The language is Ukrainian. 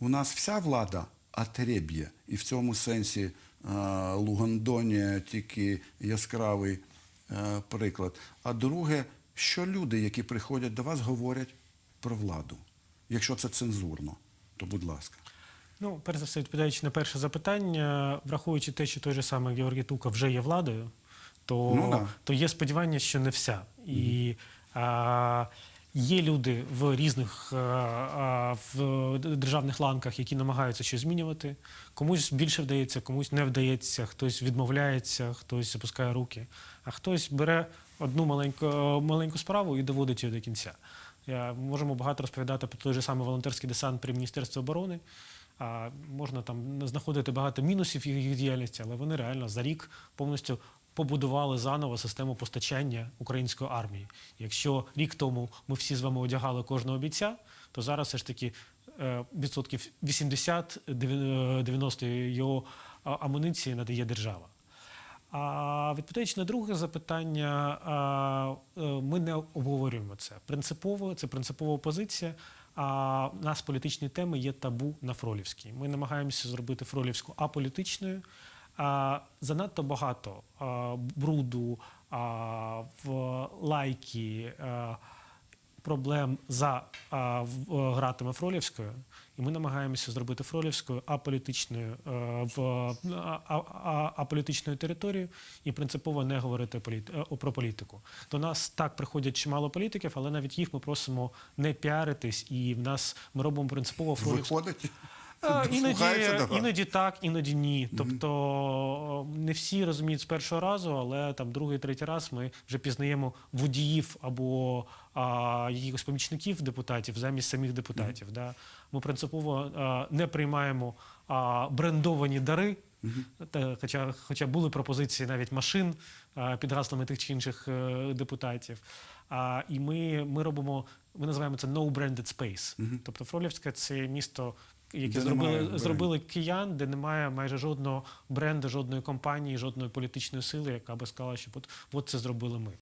у нас вся влада атреб'є, і в цьому сенсі е, Лугандонія тільки яскравий е, приклад. А друге, що люди, які приходять до вас, говорять про владу. Якщо це цензурно, то будь ласка. Ну, перш за все, відповідаючи на перше запитання, враховуючи те, що той же самий Георгій Тука вже є владою, то, Ну, да. то є сподівання, що не вся. І а, є люди в різних а, а, в державних ланках, які намагаються щось змінювати. Комусь більше вдається, комусь не вдається, хтось відмовляється, хтось опускає руки, а хтось бере одну маленьку, маленьку справу і доводить її до кінця. Я, можемо багато розповідати про той же самий волонтерський десант при Міністерстві оборони. А, можна там знаходити багато мінусів їх діяльності, але вони реально за рік повністю побудували заново систему постачання української армії. Якщо рік тому ми всі з вами одягали кожного бійця, то зараз все ж таки е, відсотків 80-90 його амуніції надає держава. А відповідаючи на друге запитання, е, ми не обговорюємо це. Принципово, це принципова позиція. А у нас політичні теми є табу на Фролівській. Ми намагаємося зробити Фролівську аполітичною. Занадто багато бруду, в лайки, проблем за е, гратами Фролівською, і ми намагаємося зробити Фролівською аполітичною е, в аполітичною територією і принципово не говорити е, про політику. До нас так приходять чимало політиків, але навіть їх ми просимо не піаритись, і в нас ми робимо принципово Фролівську. Виходить, Іноді, іноді так, іноді ні. Тобто не всі розуміють з першого разу, але там другий, третій раз ми вже пізнаємо водіїв або а, якихось помічників депутатів замість самих депутатів. Да? Ми принципово а, не приймаємо а, брендовані дари. Та, хоча, хоча були пропозиції навіть машин а, під гаслами тих чи інших е, депутатів. А, і ми, ми робимо, ми називаємо це no branded space. Тобто Фролівське це місто, яке Де немає зробили, зробили киян, де немає майже жодного бренду, жодної компанії, жодної політичної сили, яка би сказала, що от, от це зробили ми.